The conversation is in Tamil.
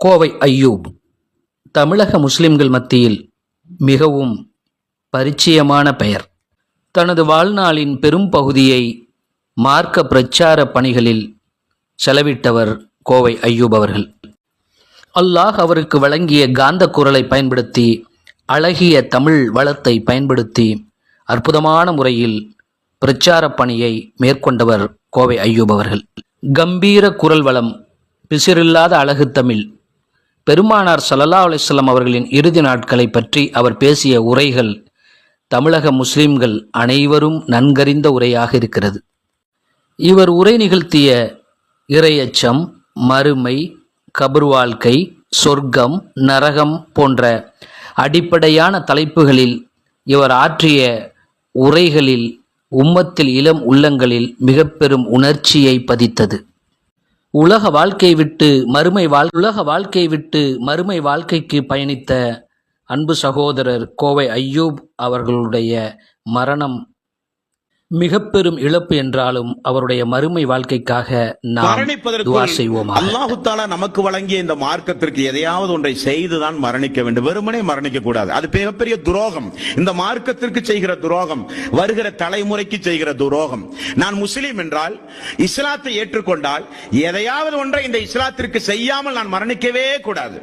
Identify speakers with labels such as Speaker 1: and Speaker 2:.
Speaker 1: கோவை ஐயூப். தமிழக முஸ்லிம்கள் மத்தியில் மிகவும் பரிச்சயமான பெயர். தனது வாழ்நாளின் பெரும் பகுதியை மார்க்க பிரச்சார பணிகளில் செலவிட்டவர் கோவை ஐயூப் அவர்கள். அல்லாஹ் அவருக்கு வழங்கிய காந்த குரலை பயன்படுத்தி அழகிய தமிழ் வளத்தை பயன்படுத்தி அற்புதமான முறையில் பிரச்சார பணியை மேற்கொண்டவர் கோவை ஐயூப் அவர்கள். கம்பீர குரல் வளம் பிசிறில்லாத அழகு தமிழ் பெருமானார் ஸல்லல்லாஹு அலிஸ்லாம் அவர்களின் இறுதி நாட்களை பற்றி அவர் பேசிய உரைகள் தமிழக முஸ்லிம்கள் அனைவரும் நன்கறிந்த உரையாக இருக்கிறது. இவர் உரை நிகழ்த்திய இரையச்சம் மறுமை கபர் வாழ்க்கை சொர்க்கம் நரகம் போன்ற அடிப்படையான தலைப்புகளில் இவர் ஆற்றிய உரைகளில் உம்மத்தில் இளம் உள்ளங்களில் மிக பெரும் உணர்ச்சியை பதித்தது. உலக வாழ்க்கை விட்டு மறுமை வாழ் உலக வாழ்க்கை விட்டு மறுமை வாழ்க்கைக்கு பயணித்த அன்பு சகோதரர் கோவை ஐயூப் அவர்களுடைய மரணம் மிக பெரும் இழப்பு என்றாலும் அவருடைய மறுமை வாழ்க்கைக்காக நாம் செய்வோமாக.
Speaker 2: அல்லாஹு தாலா நமக்கு வழங்கிய இந்த மார்க்கத்திற்கு எதையாவது ஒன்றை செய்துதான் மரணிக்க வேண்டும். வெறுமனே மரணிக்க கூடாது. அது மிகப்பெரிய துரோகம். இந்த மார்க்கத்திற்கு செய்கிற துரோகம் வருகிற தலைமுறைக்கு செய்கிற துரோகம். நான் முஸ்லீம் என்றால் இஸ்லாத்தை ஏற்றுக்கொண்டால் எதையாவது ஒன்றை இந்த இஸ்லாத்திற்கு செய்யாமல் நான் மரணிக்கவே கூடாது.